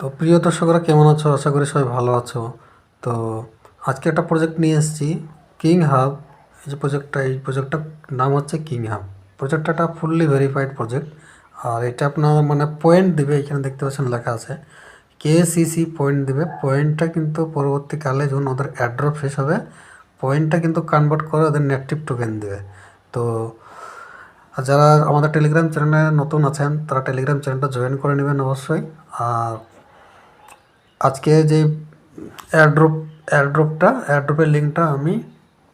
তো প্রিয় দর্শকরা, কেমন আছো? আশা করি সবাই ভালো আছো। তো আজকে একটা প্রজেক্ট নিয়ে এসেছি কিং হাব এই যে প্রজেক্টটা এই প্রজেক্টটার নাম হচ্ছে কিং হাব প্রজেক্টটা একটা ফুললি ভেরিফাইড প্রজেক্ট আর এটা আপনার মানে পয়েন্ট দেবে, এখানে দেখতে পাচ্ছেন লেখা আছে। কে সিসি পয়েন্ট দেবে। পয়েন্টটা কিন্তু পরবর্তীকালে যখন ওদের অ্যাড্রপ শেষ হবে পয়েন্টটা কিন্তু কনভার্ট করে ওদের নেটিভ টোকেন দেবে। তো আর যারা আমাদের টেলিগ্রাম চ্যানেলে নতুন আছেন, তারা টেলিগ্রাম চ্যানেলটা জয়েন করে নেবেন অবশ্যই। আর আজকে যে এয়ারড্রপ এয়ারড্রপটা এয়ারড্রপের লিঙ্কটা আমি,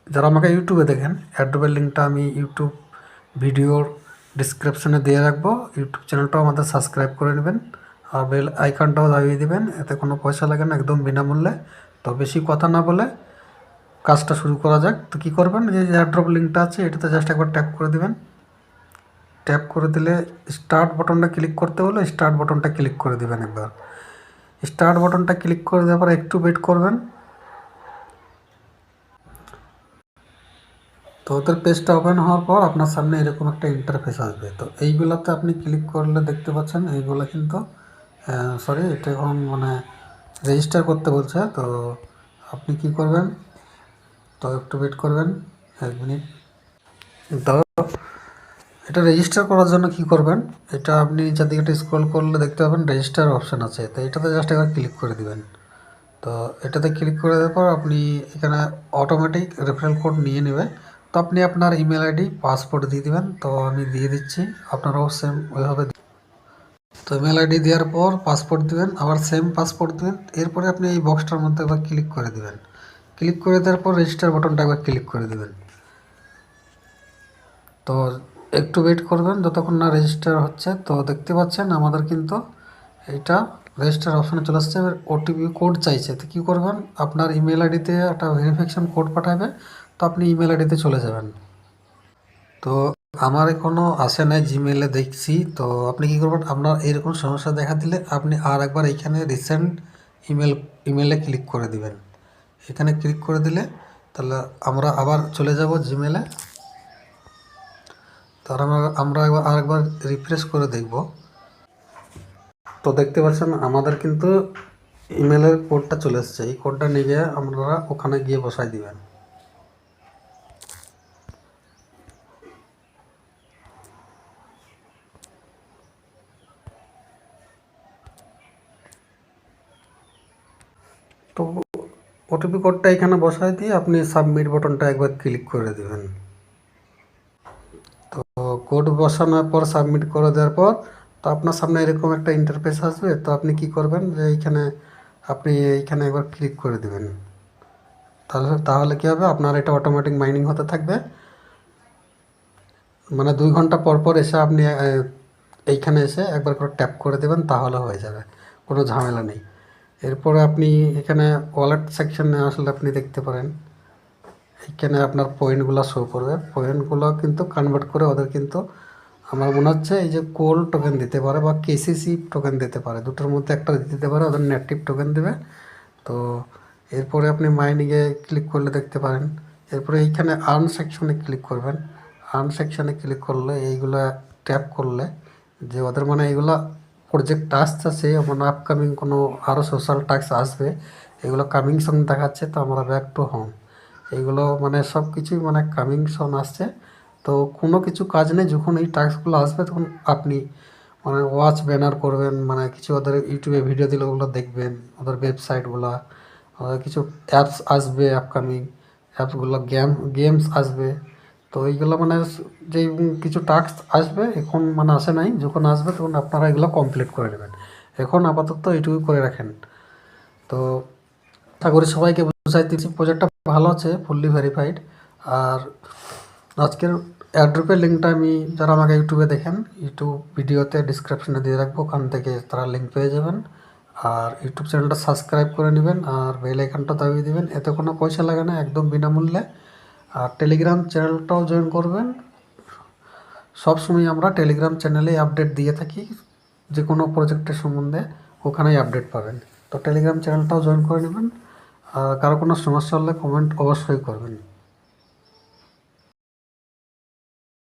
যারা আমাকে ইউটিউবে দেখেন এয়ারড্রপের লিঙ্কটা আমি ইউটিউব ভিডিওর ডিসক্রিপশনে দিয়ে রাখব। ইউটিউব চ্যানেলটাও আমাদের সাবস্ক্রাইব করে নেবেন। আর বেল আইকনটাও দাবিয়ে দিবেন। এতে কোনো পয়সা লাগে না, একদম বিনামূল্যে। তো বেশি কথা না বলে কাজটা শুরু করা যাক। তো কী করবেন? যে এয়ারড্রপ লিঙ্কটা আছে, এটাতে জাস্ট একবার ট্যাপ করে দিবেন। ট্যাপ করে দিলে স্টার্ট বাটনটা ক্লিক করতে হলে স্টার্ট বাটনটা ক্লিক করে দিবেন একবার। স্টার্ট বাটনটা ক্লিক করে দেওয়ার পর একটু ওয়েট করবেন। তো ওদের পেজটা ওপেন হওয়ার পর আপনার সামনে এরকম একটা ইন্টারফেস আসবে। তো এইগুলোতে আপনি ক্লিক করলে দেখতে পাচ্ছেন, এইগুলো কিন্তু সরি এটা এখন মানে রেজিস্টার করতে বলছে। তো আপনি কি করবেন? তো একটু ওয়েট করবেন, এক মিনিট তো এটা রেজিস্টার করার জন্য কি করবেন? এটা আপনি নিচের দিকে স্ক্রল করলে দেখতে পাবেন রেজিস্টার অপশান আছে। তো এটাতে জাস্ট একবার ক্লিক করে দিবেন। তো এটাতে ক্লিক করে দেওয়ার পর আপনি এখানে অটোমেটিক রেফারেল কোড নিয়ে নেবে তো আপনি আপনার ইমেল আইডি পাসপোর্ট দিয়ে দিবেন। তো আমি দিয়ে দিচ্ছি। আপনারাও সেম ওইভাবে তো ইমেল আইডি দেওয়ার পর পাসপোর্ট দিবেন। আবার সেম পাসপোর্ট দিবেন। এরপরে আপনি এই বক্সটার মধ্যে একবার ক্লিক করে দিবেন। ক্লিক করে দেওয়ার পর রেজিস্টার বাটনটা একবার ক্লিক করে দিবেন। তো একটু ওয়েট করবেন, যতক্ষণ না রেজিস্টার হচ্ছে। তো দেখতে পাচ্ছেন, আমাদের কিন্তু এটা রেজিস্টার অপশানে চলে আসছে। এবার ওটিপি কোড চাইছে। তো কী করবেন? আপনার ইমেল আইডিতে একটা ভেরিফিকেশান কোড পাঠাবে তো আপনি ইমেল আইডিতে চলে যাবেন। তো আমার এখনও আসে নাই জিমেলে দেখছি। তো আপনি কী করবেন? আপনার এরকম সমস্যা দেখা দিলে আপনি আর একবার এইখানে রিসেন্ট ইমেল ইমেলে ক্লিক করে দিবেন। এখানে ক্লিক করে দিলে তাহলে আমরা আবার চলে যাব জিমেলে তার আমরা একবার, আরেকবার রিফ্রেশ করে দেখব। তো দেখতে পাচ্ছেন, আমাদের কিন্তু ইমেলের কোডটা চলে এসছে। এই কোডটা নিয়ে গিয়ে আপনারা ওখানে গিয়ে বসাই দিবেন। তো ওটিপি কোডটা এখানে বসাই দিয়ে আপনি সাবমিট বাটনটা একবার ক্লিক করে দেবেন। কোড বসানোর পর সাবমিট করে দেওয়ার পর, তো আপনার সামনে এরকম একটা ইন্টারফেস আসবে, তো আপনি কি করবেন যে এইখানে আপনি এইখানে একবার ক্লিক করে দেবেন। তাহলে তাহলে কী হবে? আপনার এটা অটোমেটিক মাইনিং হতে থাকবে। মানে দুই ঘণ্টা পর পর এসে আপনি এইখানে এসে একবার করে ট্যাপ করে দেবেন, তাহলে হয়ে যাবে। কোনো ঝামেলা নেই। এরপরে আপনি এখানে ওয়ালেট সেকশনে আসলে আপনি দেখতে পারেন। এখানে আপনার পয়েন্টগুলো শো করবে। পয়েন্টগুলো কিন্তু কনভার্ট করে ওদের কিন্তু আমার মনে হচ্ছে এই যে কোল টোকেন দিতে পারে বা কেসিসি টোকেন দিতে পারে। দুটোর মধ্যে একটা দিতে পারে, ওদের নেটিভ টোকেন দেবে। তো এরপরে আপনি মাইনিংয়ে ক্লিক করলে দেখতে পারেন। এরপরে এইখানে আর্ন সেকশনে ক্লিক করবেন। আর্ন সেকশনে ক্লিক করলে এইগুলো ট্যাপ করলে যে ওদের মানে এইগুলো প্রজেক্ট আসতেছে মানে আপকামিং কোনো আরও সোশ্যাল টাস্ক আসবে। এগুলো কামিং সং দেখাচ্ছে, তো আমরা ব্যাক টু হোম এইগুলো মানে সব কিছুই মানে কামিং সন আসছে। তো কোনো কিছু কাজ নেই, যখন এই টাস্কগুলো আসবে তখন আপনি মানে ওয়াচ ব্যানার করবেন মানে কিছু ওদের ইউটিউবে ভিডিও দিলে ওগুলো দেখবেন, ওদের ওয়েবসাইটগুলো ওদের কিছু অ্যাপস আসবে আপকামিং অ্যাপসগুলো গেম গেমস আসবে। তো এইগুলো মানে যে কিছু টাস্ক আসবে, এখন মানে আসে নাই, যখন আসবে তখন আপনারা এগুলো কমপ্লিট করে নেবেন। এখন আপাতত এইটুকু করে রাখেন। তো আশা করি সবাইকে বুঝাই দিচ্ছি প্রজেক্টটা ভালো আছে ফুললি ভেরিফাইড আর আজকের অ্যাড্রপের লিঙ্কটা আমি, যারা আমাকে ইউটিউবে দেখেন ইউটিউব ভিডিওতে ডিসক্রিপশনে দিয়ে রাখব, ওখান থেকে তারা লিঙ্ক পেয়ে যাবেন। আর ইউটিউব চ্যানেলটা সাবস্ক্রাইব করে নেবেন, আর বেল আইকনটা দাবিয়ে দেবেন। এতে কোনো পয়সা লাগে না, একদম বিনামূল্যে। আর টেলিগ্রাম চ্যানেলটাও জয়েন করবেন। সবসময় আমরা টেলিগ্রাম চ্যানেলে আপডেট দিয়ে থাকি যে কোনো প্রজেক্টের সম্বন্ধে, ওখানেই আপডেট পাবেন। তো টেলিগ্রাম চ্যানেলটাও জয়েন করে নেবেন। কারও কোনো সমস্যা হলে কমেন্ট অবশ্যই করবেন।